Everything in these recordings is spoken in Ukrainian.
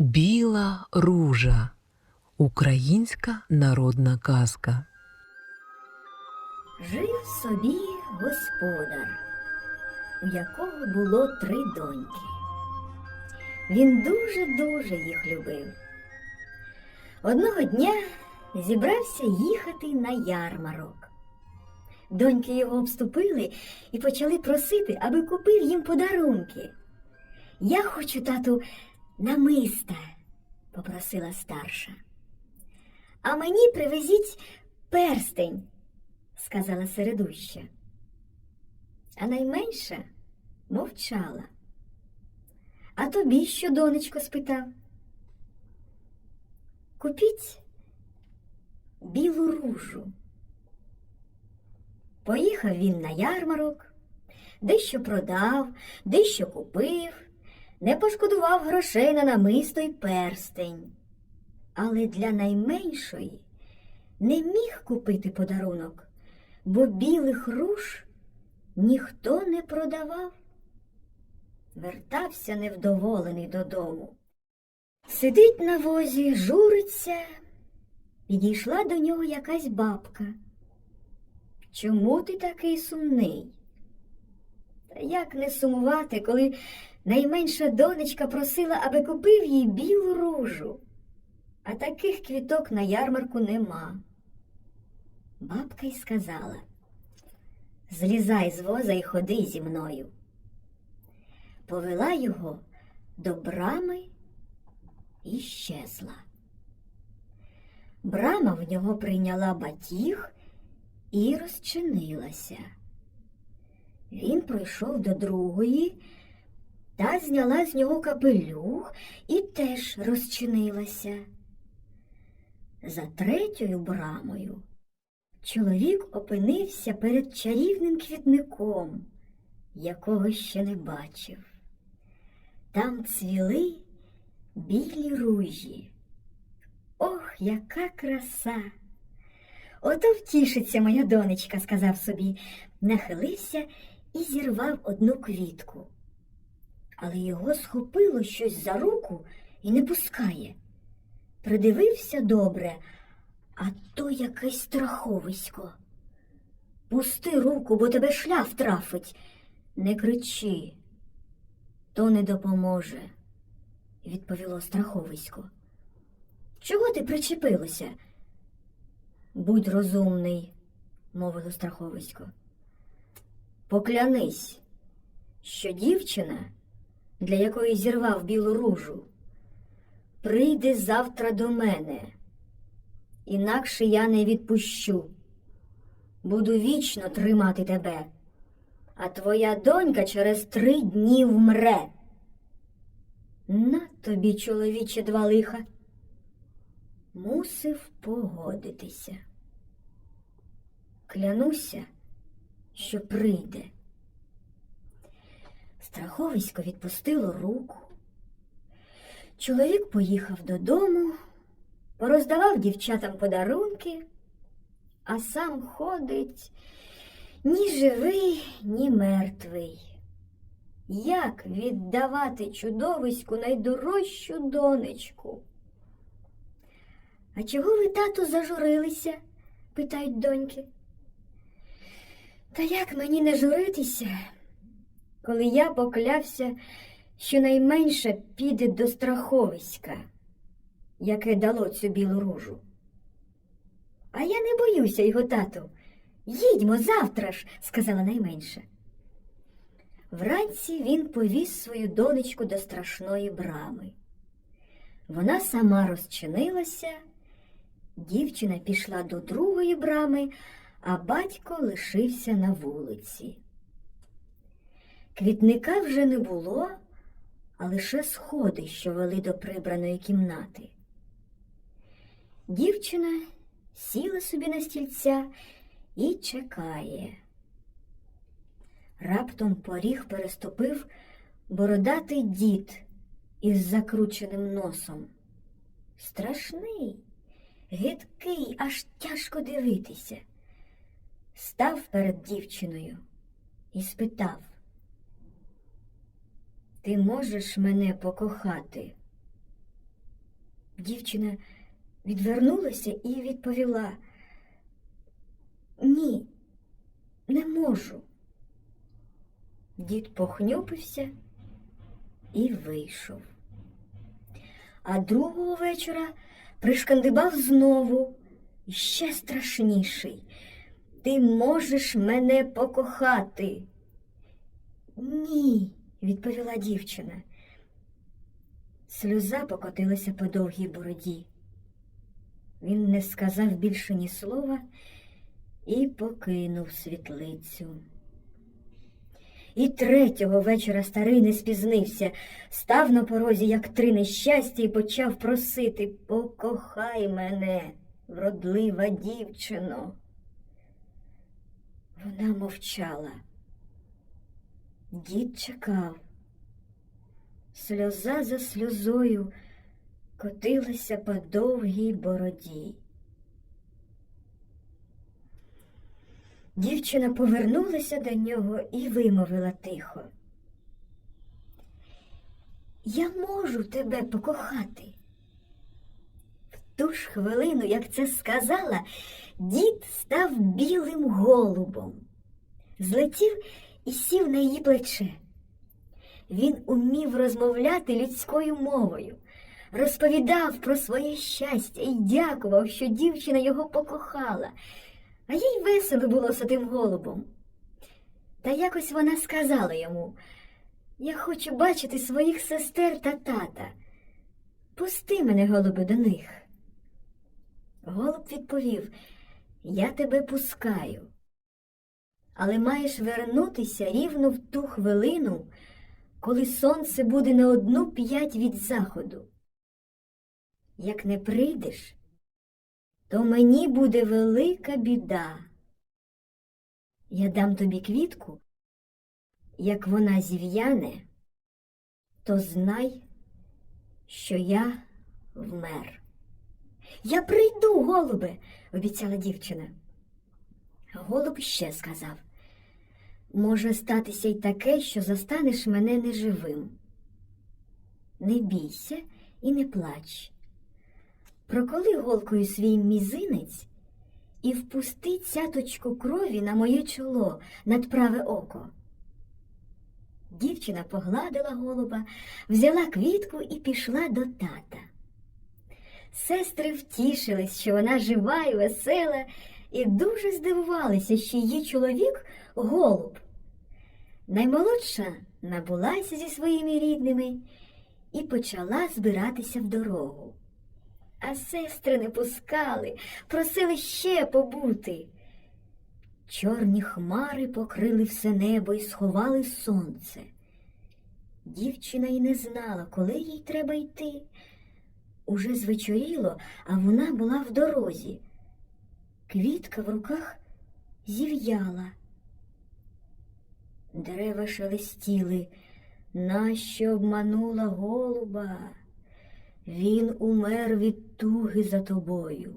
Біла ружа. Українська народна казка. Жив собі господар, у якого було три доньки. Він дуже-дуже їх любив. Одного дня зібрався їхати на ярмарок. Доньки його обступили і почали просити, аби купив їм подарунки. Я хочу, тату, намиста, попросила старша. А мені привезіть перстень, сказала середуща. А найменша мовчала. А тобі що, донечко, спитав? Купіть білу ружу. Поїхав він на ярмарок, дещо продав, дещо купив, не пошкодував грошей на намисто й перстень. Але для найменшої не міг купити подарунок, бо білих руж ніхто не продавав. Вертався невдоволений додому. Сидить на возі, журиться. Підійшла до нього якась бабка. Чому ти такий сумний? Та як не сумувати, коли найменша донечка просила, аби купив їй білу ружу, а таких квіток на ярмарку нема. Бабка й сказала Злізай з воза і ходи зі мною. Повела його до брами і щезла. Брама в нього прийняла батіг і розчинилася. Він пройшов до другої, та зняла з нього капелюх і теж розчинилася. За третьою брамою чоловік опинився перед чарівним квітником, якого ще не бачив. Там цвіли білі ружі. Ох, яка краса! Ото втішиться моя донечка, сказав собі, нахилився і зірвав одну квітку. Але його схопило щось за руку і не пускає. Придивився добре, а то якесь страховисько. Пусти руку, бо тебе шляф трафить. Не кричи, то не допоможе, відповіло страховисько. Чого ти причепилося? Будь розумний, мовило страховисько. Поклянись, що дівчина, для якої зірвав білу ружу, прийде завтра до мене, інакше я не відпущу. Буду вічно тримати тебе, а твоя донька через три дні вмре. На тобі, чоловіче, два лиха. Мусив погодитися. Клянуся, що прийде. Страховисько відпустило руку. Чоловік поїхав додому, пороздавав дівчатам подарунки, а сам ходить ні живий, ні мертвий. Як віддавати чудовиську найдорожчу донечку? А чого ви, тату, зажурилися? питають доньки. Та як мені не журитися, коли я поклявся, що найменше піде до страховиська, яке дало цю білу ружу? А я не боюся його, тату. Їдьмо завтра ж, сказала найменша. Вранці він повіз свою донечку до страшної брами. Вона сама розчинилася, дівчина пішла до другої брами, а батько лишився на вулиці. Квітника вже не було, а лише сходи, що вели до прибраної кімнати. Дівчина сіла собі на стільця і чекає. Раптом поріг переступив бородатий дід із закрученим носом. Страшний, гидкий, аж тяжко дивитися. Став перед дівчиною і спитав Ти можеш мене покохати? Дівчина відвернулася і відповіла Ні, не можу. Дід похнюпився і вийшов. А другого вечора пришкандибав знову, ще страшніший. Ти можеш мене покохати. Ні, відповіла дівчина. Сльоза покотилася по довгій бороді. Він не сказав більше ні слова і покинув світлицю. І третього вечора старий не спізнився, став на порозі, як три нещастя, і почав просити Покохай мене, вродлива дівчино. Вона мовчала. Дід чекав. Сльоза за сльозою котилася по довгій бороді. Дівчина повернулася до нього і вимовила тихо. Я можу тебе покохати. В ту ж хвилину, як це сказала, дід став білим голубом, злетів і сів на її плече. Він умів розмовляти людською мовою, розповідав про своє щастя і дякував, що дівчина його покохала, а їй весело було з тим голубом. Та якось вона сказала йому Я хочу бачити своїх сестер та тата. Пусти мене, голубе, до них. Голуб відповів Я тебе пускаю, але маєш вернутися рівно в ту хвилину, коли сонце буде на одну п'ять від заходу. Як не прийдеш, то мені буде велика біда. Я дам тобі квітку, як вона зів'яне, то знай, що я вмер. Я прийду, голубе, обіцяла дівчина. Голуб ще сказав може статися й таке, що застанеш мене неживим. Не бійся і не плач. Проколи голкою свій мізинець і впусти цяточку крові на моє чоло над праве око. Дівчина погладила голуба, взяла квітку і пішла до тата. Сестри втішились, що вона жива і весела, і дуже здивувалися, що її чоловік голуб. Наймолодша набулася зі своїми рідними і почала збиратися в дорогу. А сестри не пускали, просили ще побути. Чорні хмари покрили все небо і сховали сонце. Дівчина й не знала, коли їй треба йти. Уже звечоріло, а вона була в дорозі. Квітка в руках зів'яла. Дерева шелестіли, нащо обманула голуба? Він умер від туги за тобою.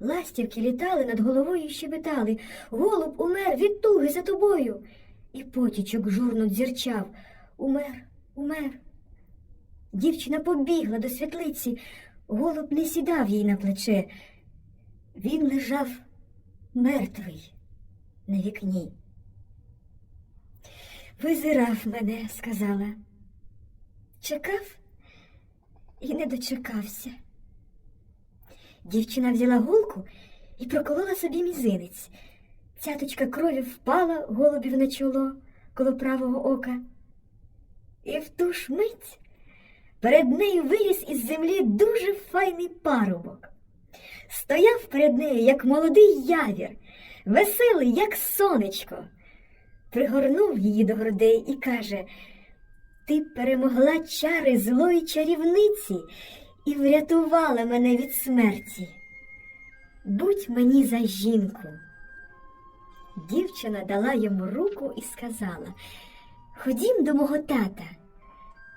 Ластівки літали над головою і щебетали. Голуб умер від туги за тобою. І потічок журно дзірчав. Умер, умер. Дівчина побігла до світлиці. Голуб не сідав їй на плече. Він лежав мертвий на вікні. Визирав мене, сказала. Чекав і не дочекався. Дівчина взяла гулку і проколола собі мізинець. Цяточка крові впала голубів на чоло коло правого ока. І в ту ж мить перед нею виріс із землі дуже файний парубок. Стояв перед нею, як молодий явір, веселий, як сонечко. Пригорнув її до грудей і каже Ти перемогла чари злої чарівниці і врятувала мене від смерті. Будь мені за жінку. Дівчина дала йому руку і сказала Ходім до мого тата,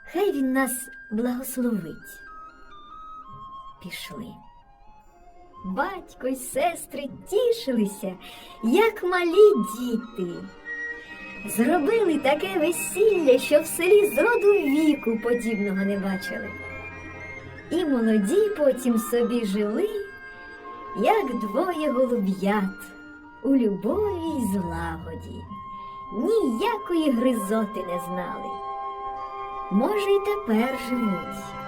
хай він нас благословить. Пішли. Батько й сестри тішилися, як малі діти. Зробили таке весілля, що в селі з роду віку подібного не бачили. І молоді потім собі жили, як двоє голуб'ят у любові й злагоді. Ніякої гризоти не знали. Може, й тепер живуть.